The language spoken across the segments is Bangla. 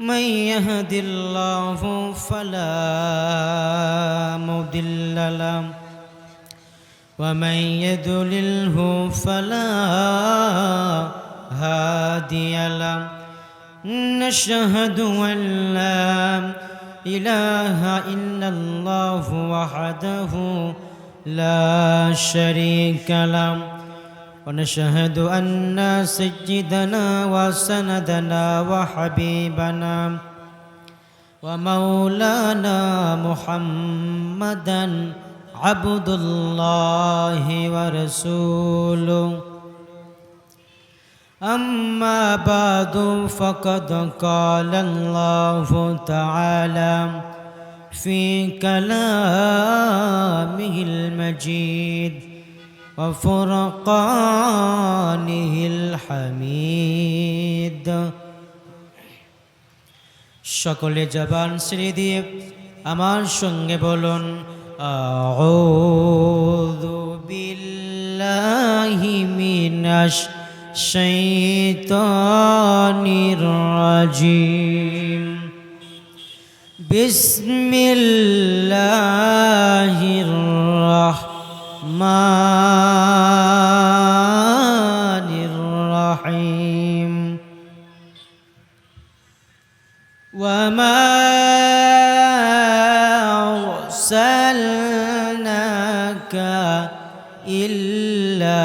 من يهد الله فلا مضل له. ومن يضلله فلا هادي له. نشهد أن لا إله إلا الله وحده لا شريك له. ونشهد أن سيدنا وسندنا وحبيبنا ومولانا محمدا عبد الله ورسوله. أما بعد فقد قال الله تعالى في كلامه المجيد. وفرقانه الحميد সকলে জবান শ্রী দিয়ে আমার সঙ্গে বলুন আউযু বিল্লাহি মিনাশ শাইতানির রাজিম বিসমিল্লাহির রাহমানির الرحمن الرحيم. وما أرسلناك إلا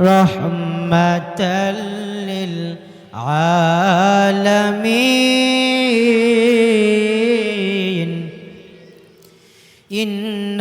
رحمة للعالمين. إن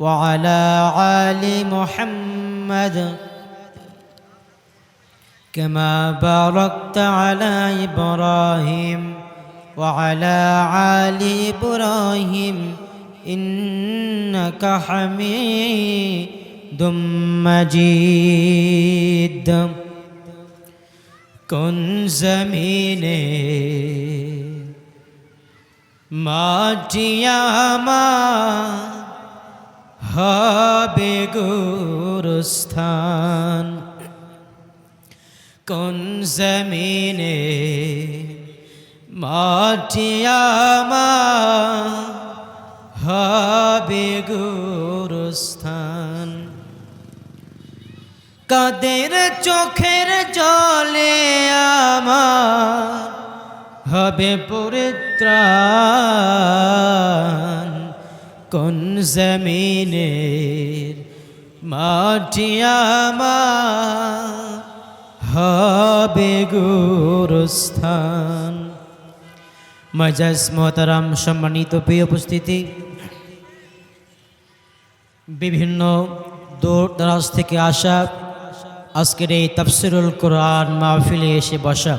وعلى آل محمد كما باركت على إبراهيم وعلى آل إبراهيم إنك حميد مجيد. كن زمین ماٹیاں ماں হবে গুরুস্থান। কোন জমিনে মাটিয়ামা হবে গুরুস্থান। কাদের চোখের জলে আমার? হবে পরিত্রাণ। কোন জমিনের মাটি হবে গুরুস্থান। মজাজ মহতারাম, সম্মানিত প্রিয় উপস্থিতি। বিভিন্ন দূর দরাজ থেকে আসা আজকের এই তাফসিরুল কোরআন মাহফিলে এসে বসা।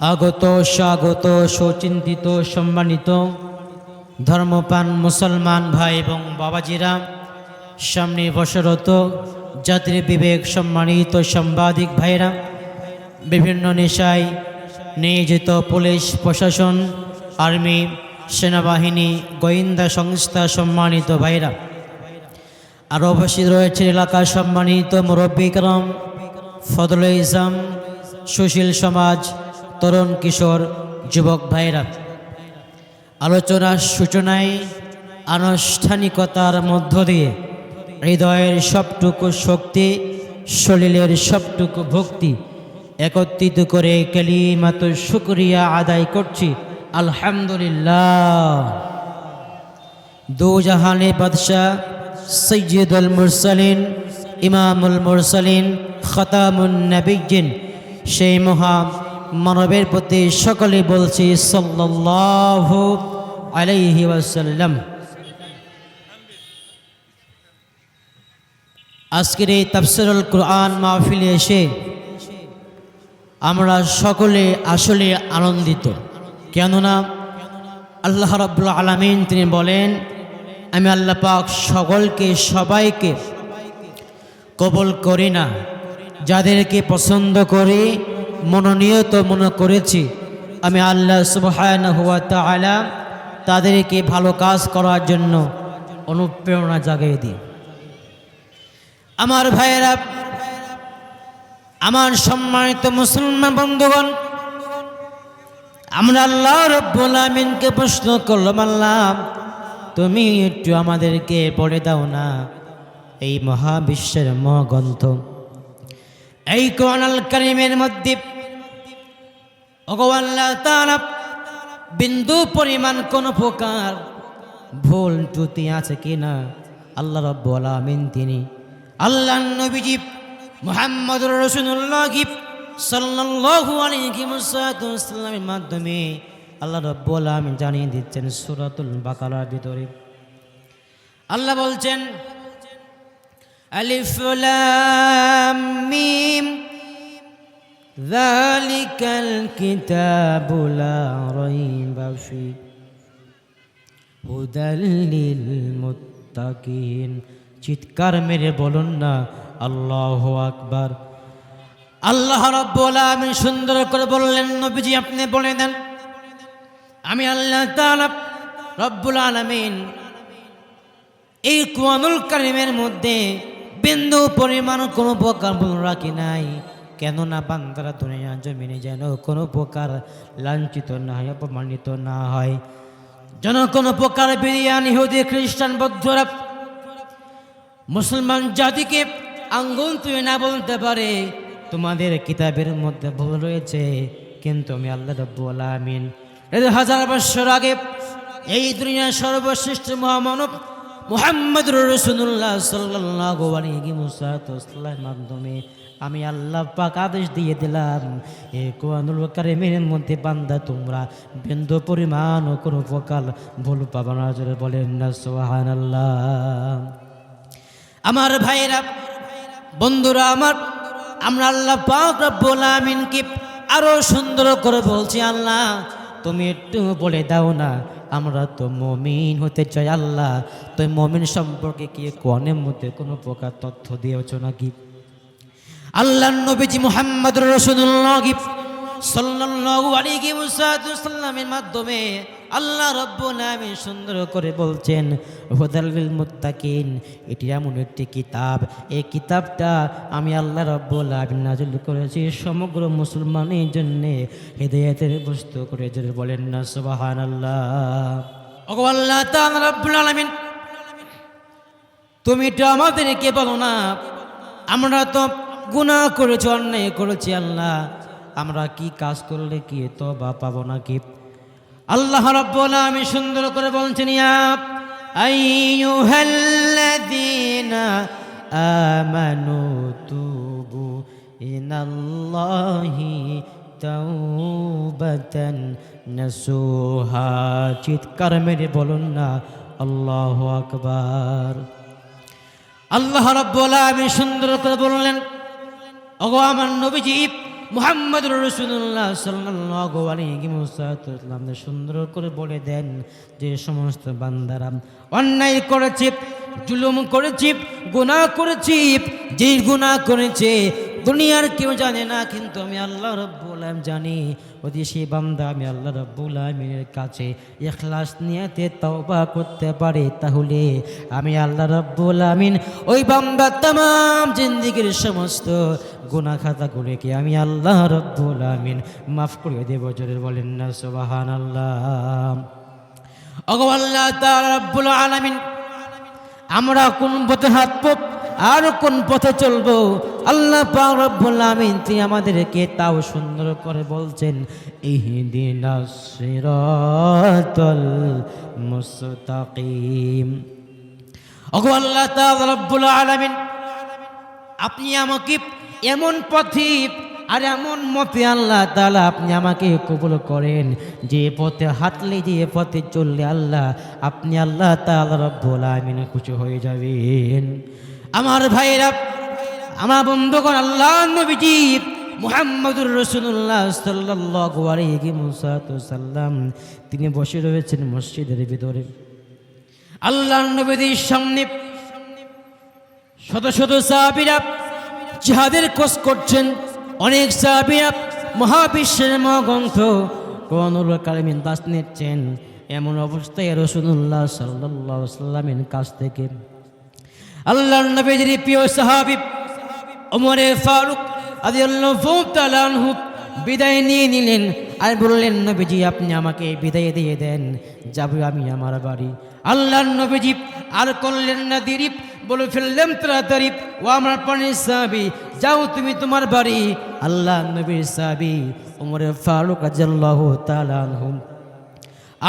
আগত, স্বাগত, সুচিন্তিত, সম্মানিত ধর্মপান মুসলমান ভাই এবং বাবাজিরা, সামনে বসরত জাতির বিবেক সম্মানিত সাংবাদিক ভাইরা বিভিন্ন নেশায় নিয়োজিত পুলিশ প্রশাসন, আর্মি, সেনাবাহিনী, গোয়েন্দা সংস্থা সম্মানিত ভাইরা আরও উপস্থিত রয়েছে এলাকার সম্মানিত মুরব্বিকরম ফদল ইসলাম, সুশীল সমাজ, তরুণ কিশোর, যুবক ভাইরা আলোচনার সূচনায় আনুষ্ঠানিকতার মধ্য দিয়ে হৃদয়ের সবটুকু শক্তি, শরীরের সবটুকু ভক্তি একত্রিত করে কালিমাত শুক্রিয়া আদায় করছি। আলহামদুলিল্লাহ। দু জাহানে বাদশাহ সৈয়দুল মুরসালিন, ইমামুল মুরসালিন, খতামুন নবীজিন সেই মহা মানবের প্রতি সকলে বলছি সাল্লাল্লাহু আলাইহি ওয়াসাল্লাম। আজকের এই তাফসিরুল কোরআন মাহফিলে এসে আমরা সকলে আসলে আনন্দিত। কেননা আল্লাহ রাব্বুল আলামিন তিনি বলেন, আমি আল্লাহ পাক সকলকে, সবাইকে কবল করি না। যাদেরকে পছন্দ করি মনোনীয়ত মনে করেছি। আমি আল্লাহ সুবহানাহু ওয়া তাআলা তাদেরকে ভালো কাজ করার জন্য অনুপ্রেরণা জাগিয়ে দিই। আমার ভাইয়েরা, আমার সম্মানিত মুসলমান বন্ধুগণ, আমরা আল্লাহ রব্বুল আমিনকে প্রশ্ন করলাম, আল্লাহ, তুমি একটু আমাদেরকে পড়ে দাও না, এই মহাবিশ্বের মহাগ্রন্থ। এই কোরআন করিমের মধ্যে ভগবাল্লাহ তারা বিন্দু পরিমাণ কোন প্রকার ভুল ত্রুটি আছে কিনা আল্লাহ রব্বুল আমিন তিনি আল্লাহ নবীজি মোহাম্মদুর রসুল্লাহ সাল্লাল্লাহু আলাইহি ওয়াসাল্লামের মাধ্যমে আল্লাহ রব্বুল আমিন জানিয়ে দিচ্ছেন সূরাতুল বাকারার ভিতরে। আল্লাহ বলছেন লাম মিম যালিকাল কিতাবু লা রাইবা ফি হুদাল লিল মুত্তাকিন চিৎকার মেরে বলুন না আল্লাহ আকবার আল্লাহ রব্বুল আমিন সুন্দর করে বললেন, নবীজি আপনি বলে দেন। আমি আল্লাহ রব্বুল আলামিন এই কোয়ানুল কারিমের মধ্যে বিন্দু পরিমাণ কোনো প্রকার ভুল রাখি নাই। কেননা বান্দারা দুনিয়া জমিনে যেন কোনো প্রকার লাঞ্ছিত না হয়, অপমানিত না হয়। যেন কোনো প্রকার বিরিয়ান, ইহুদি, খ্রিস্টান বৌদ্ধরা মুসলমান জাতিকে আঙ্গুল তুই না বলতে পারে। তোমাদের কিতাবের মধ্যে ভুল রয়েছে, কিন্তু আমি আল্লাহ রব্বুল আমিন হাজার বছর আগে এই দুনিয়ার সর্বশ্রেষ্ঠ মহামানব মোহাম্মদ রসুল্লাহ সাল্লাহ আলাইহি মুসাল্লামের মাধ্যমে আমি আল্লাহ পাক আদেশ দিয়ে দিলাম এ কোরআনুল কারিমের মধ্যে বান্দা, তোমরা বিন্দু পরিমাণ ও কোনো প্রকার ভুল পাবা না। জোরে বলেন না, সুবহানাল্লাহ। আমার ভাইরা, বন্ধুরা আমার, আমরা আল্লাহ পাক রব্বুল আমিনকে আরও সুন্দর করে বলছি, আল্লাহ তুমি একটু বলে দাও না আমরা তো মমিন হতে চাই আল্লাহ। তো মমিন সম্পর্কে কি কনের মধ্যে কোনো প্রকার তথ্য দিয়েছ নাকি? আল্লাহ নবীজি মোহাম্মদ রসুল্লাহ সাল্লাল্লাহু আলাইহি ওয়াসাল্লামের মাধ্যমে আল্লাহ রব্বুল আমিন সুন্দর করে বলছেন, হুদাল মুত্তাকিন এটি এমন একটি কিতাব। এই কিতাবটা আমি আল্লাহ রব্বুল আমিন নাজিল করেছি সমগ্র মুসলমানের জন্যে। হৃদয়তের বস্তু করে যদি বলেন না ওগো আল্লাহ তাআলা রব্বুল আলামিন, তুমি এটা আমাদেরকে বলো না, আমরা তো গুনাহ করেছি, অন্যায় করেছি আল্লাহ। আমরা কি কাজ করলে কি তো বা পাবো না কি আল্লাহ রব্বুল আমি সুন্দর করে বলছেন, ইয়া আইয়ুহাল্লাযীনা আমানু তুবু ইনাল্লাহি তাওবাতান নাসুহা। চিৎকার মেরে বলুন না, আল্লাহু আকবার। আল্লাহ রব্বুল আমি সুন্দর করে বললেন, ওগো আমার নবীজি মুহাম্মদ রসুল্লাহ সাল্লাহ আলিম সুন্দর করে বলে দেন যে সমস্ত বান্দারা অন্যায় করেছে, জুলুম করেছি গুণা করেছি, যে গুণা করেছে দুনিয়ার কেউ জানে না, কিন্তু আমি আল্লাহ রব্বুল আলম জানি। যদি সেই বান্দা, আমি আল্লাহ রব্বুল আলমিনের কাছে এখলাস নিয়েতে তওবা করতে পারে। তাহলে আমি আল্লাহ রব্বুল আমিন ওই বান্দা তাম জিন্দিগির সমস্ত গুনা খাতাগুলিকে আমি আল্লাহ রব্বুল আমিন মাফ করে দেব। জোরে বলেন না সোবাহান আল্লাহ অগো আল্লাহ রব্বুল আলামিন, আমরা কোন পথে হাঁটব আর কোন পথে চলবো? আল্লাহ পাক আমিন আমাদেরকে তাও সুন্দর করে বলছেন ইহদিনাস আপনি আমাকে এমন পথে আর এমন মতে আল্লাহ তালা আপনি আমাকে কবুল করেন। যে পথে হাঁটলে, যে পথে চললে আল্লাহ, আপনি আল্লাহ তাআলা রব্বুল আলামিন খুশি হয়ে যাবেন। আমার ভাইরা আমার বন্ধুগণ, আল্লাহ নবীজি মুহাম্মদুর রসুল্লাহ সাল্লাম তিনি বসে রয়েছেন মসজিদের ভিতরে। আল্লাহ নবীদের সামনে শত শত সাহাবিরা জিহাদের কোষ করছেন। অনেক সাহাবিরা মহাবিশ্বের মহাগ্রন্থ কোরআনুল কালিমিন দাস নিচ্ছেন। এমন অবস্থায় রসুল্লাহ সাল্লাহ সাল্লামের কাছ থেকে আল্লাহ নবীজির প্রিয় সাহাবি ওমরে ফারুক আদিউল্লাহ বিদায় নিয়ে নিলেন আর বললেন, নবীজি, আপনি আমাকে বিদায় দিয়ে দেন, যাব আমি আমার বাড়ি। আল্লাহ নবীজি, আর করলেন না দিরিপ, বলে ফেললেন তাড়াতাড়ি। ও আমার পানির সাহাবি, যাও তুমি তোমার বাড়ি। আল্লাহ নবীর সাহাবি ওমরে ফারুক আজাল্লাহ তালানহুম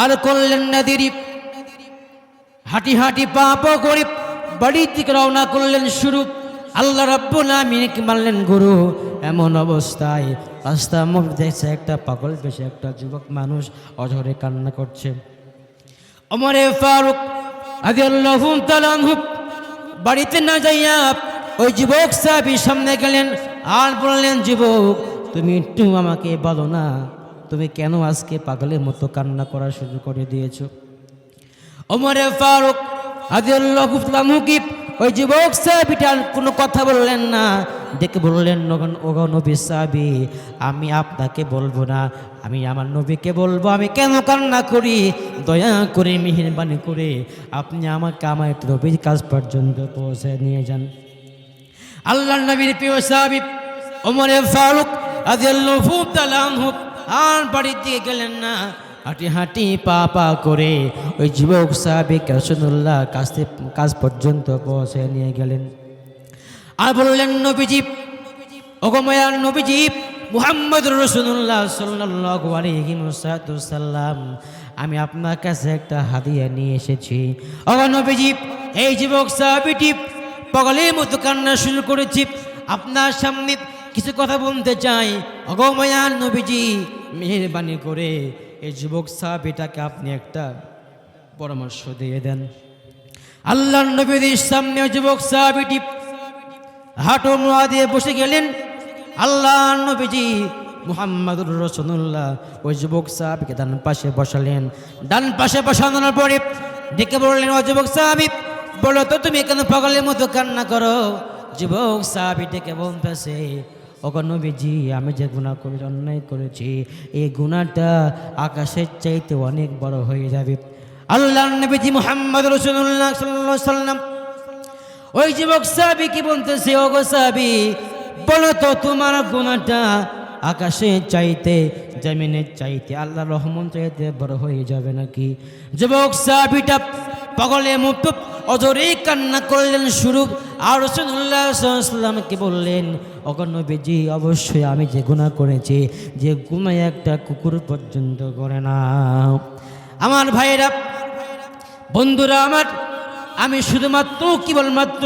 আর করলেন না দিরিপ, হাঁটি হাঁটি পা পা করে বাড়ি থেকে রওনা করলেন শুরু। আল্লাহ রাব্বুল আমিনকে মানলেন গুরু? এমন অবস্থায় রাস্তা মুখ দেখছে একটা পাগল, বেশে একটা যুবক মানুষ অঝরে কান্না করছে। অমরে ফারুক বাড়িতে না যাইয়া ওই যুবক সাহাবি সামনে গেলেন আর বললেন, যুবক, তুমি একটু আমাকে বলো না, তুমি কেন আজকে পাগলের মতো কান্না করা শুরু করে দিয়েছ? ওমরে ফারুক মুকিব, ওই যুবক সাহাবিটার কোনো কথা বললেন না। ডেকে বললেন ওগো নবী সাহাবি, আমি আপনাকে বলব না, আমি আমার নবীকে বলব, আমি কেন কান্না করি? দয়া করে, মেহরবানি করে আপনি আমাকে আমার নবীর কাজ পর্যন্ত পৌঁছে নিয়ে যান। আল্লাহ নবীর প্রিয় সাহাবি ওমরে ফারুক তালানহু আর বাড়ির দিকে গেলেন না। হাঁটি হাঁটি পা পা করে ওই যুবক সাহাবিক রসুল্লাহ কাছে কাজ পর্যন্ত পৌঁছে নিয়ে গেলেন। আর বললেন, নবীজি ওগময়ার নবীজি মুহাম্মদ রসুল্লাহ সাল্লাহ আলহিমসাল্লাম আমি আপনার কাছে একটা হাদিয়া নিয়ে এসেছি। অগ নবীজি, এই যুবক সাহাবিটি পগলের মতো কান্না শুরু করেছি। আপনার সামনে কিছু কথা বলতে চাই। অগময়ার নবীজি, মেহরবানি করে এই যুবক সাহাবিটাকে আপনি একটা পরামর্শ দিয়ে দেন। আল্লাহ নবীর সামনে যুবক সাহাবিটি হাঁটো নোয়া দিয়ে বসে গেলেন। আল্লাহ নবীজি মুহাম্মদুর রসুল্লাহ ওই যুবক সাহাবিকে ডান পাশে বসালেন। ডান পাশে বসানোর পরে ডেকে বললেন, ও যুবক সাহাবি, বলো তো তুমি কেন পাগলের মতো কান্না করো? যুবক সাহাবি ডেকে বলতেছে নবীজি, আমি যে গুণা করে অন্যায় করেছি, এই গুণাটা আকাশের চাইতে অনেক বড় হয়ে যাবে। আল্লাহ নবীজি মুহাম্মদ রসুল্লাহ সাল্লাহ সাল্লাম ওই যুবক সাহাবি কি বলতেছে, ওগো সাহাবি, বলো তো তোমার গুণাটা আকাশে চাইতে, জমিনের চাইতে আল্লাহ রহমান চাইতে বড় হয়ে যাবে নাকি? যুবক সাহাবিটা পাগলে মুক্ত অজরে কান্না করলেন, শুরু আর রসুল্লাহামকে বললেন অগণবীজি, অবশ্যই আমি যে গুণা করেছি, যে গুণে একটা কুকুর পর্যন্ত করে না আমার ভাইয়েরা, বন্ধুরা আমার, আমি শুধুমাত্র, কেবলমাত্র,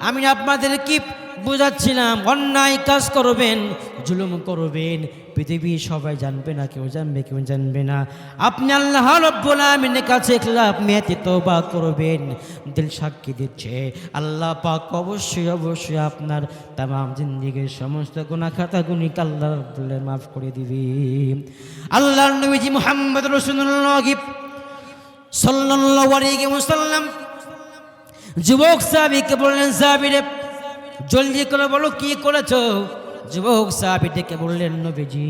আমি আপনাদের কি বুঝাচ্ছিলাম, অন্যায় কাজ করবেন, জুলুম করবেন, পৃথিবী সবাই জানবে না, কেউ জানবে কেউ জানবে না। আপনি আল্লাহ রব্বুল আমিনের কাছে মেয়াতে তওবা করবেন, দিল সাক্ষী দিচ্ছে। আল্লাহ পাক অবশ্যই অবশ্যই আপনার তাম জিন্দিগির সমস্ত গুণা গুণিক আল্লাহ মাফ করে দিবি। আল্লাহ নবীজি মোহাম্মদ রসুল্লাহ সাল্লাল্লাহু আলাইহি যুবক সাহাবীকে বললেন সাহাবীরে জলদি করে বলো, কি করেছ? যুবক সাহাবি ডেকে বললেন, নবীজি,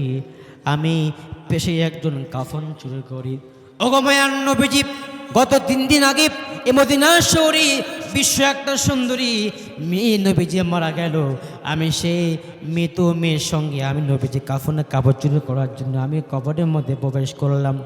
আমি পেশে একজন কাফন চুরি করি। ওগময়ান নবীজি, গত তিন দিন আগে এ মদিনা বিশ্ব একটা সুন্দরী মেয়ে নবীজি মারা গেল। আমি সেই মৃত মেয়ের সঙ্গে আমি নবীজি কাফনে কাপড় চুরি করার জন্য আমি কবরের মধ্যে প্রবেশ করলাম।